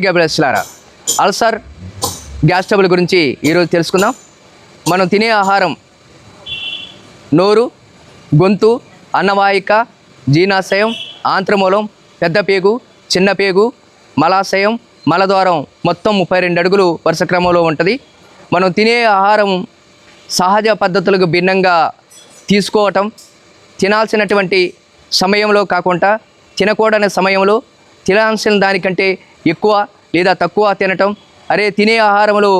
గ్యాబ్లెస్లారా ulcer gas trouble గురించి ఈరోజు తెలుసుకుందాం. మనం తినే ఆహారం నోరు గొంతు అన్నవాయిక జీర్ణాశయం ఆంత్రమూలం పెద్ద పేగు చిన్న పేగు మలాశయం మలద్వారం మొత్తం ముప్పై రెండు అడుగులు వరుస క్రమంలో ఉంటుంది. మనం తినే ఆహారం సహజ పద్ధతులకు భిన్నంగా తీసుకోవటం తినాల్సినటువంటి సమయంలో కాకుండా తినకూడని సమయంలో తినాల్సిన దానికంటే ఎక్కువ లేదా తక్కువ తినటం? అరే తినే ఆహారంలో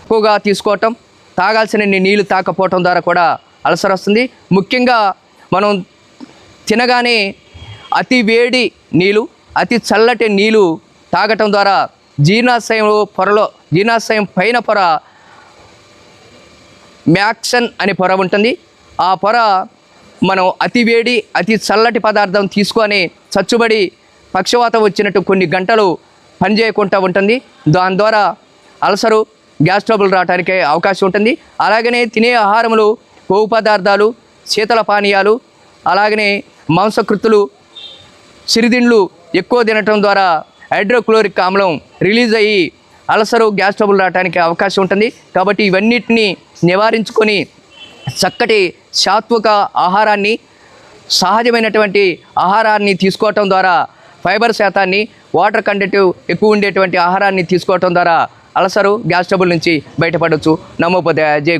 ఎక్కువగా తీసుకోవటం? తాగాల్సిన నీళ్ళు తాకపోవటం ద్వారా కూడా అలసర వస్తుంది. ముఖ్యంగా మనం తినగానే అతి వేడి నీళ్ళు అతి చల్లటి నీళ్ళు తాగటం ద్వారా జీర్ణాశయం పొరలో జీర్ణాశయం పైన పొర మ్యాక్సన్ అనే పొర ఉంటుంది. ఆ పొర మనం అతి వేడి అతి చల్లటి పదార్థం తీసుకొని చచ్చుబడి పక్షవాతం వచ్చినట్టు కొన్ని గంటలు పనిచేయకుండా ఉంటుంది. దాని ద్వారా అల్సరు గ్యాస్ ట్రబుల్ రావడానికి అవకాశం ఉంటుంది. అలాగనే తినే ఆహారములు కొవ్వు పదార్థాలు శీతల పానీయాలు అలాగనే మాంసకృతులు సిరిదిండ్లు ఎక్కువ తినటం ద్వారా హైడ్రోక్లోరిక్ ఆమ్లం రిలీజ్ అయ్యి అలసరు గ్యాస్ ట్రబుల్ రావడానికి అవకాశం ఉంటుంది. కాబట్టి ఇవన్నిటిని నివారించుకొని చక్కటి సాత్విక ఆహారాన్ని సహజమైనటువంటి ఆహారాన్ని తీసుకోవటం ద్వారా ఫైబర్ శాతాన్ని వాటర్ కంటెంట్ ఎక్కువ ఉండేటువంటి ఆహారాన్ని తీసుకోవటం ద్వారా అలసరు గ్యాస్ ట్రబుల్ నుంచి బయటపడవచ్చు నమోపద జై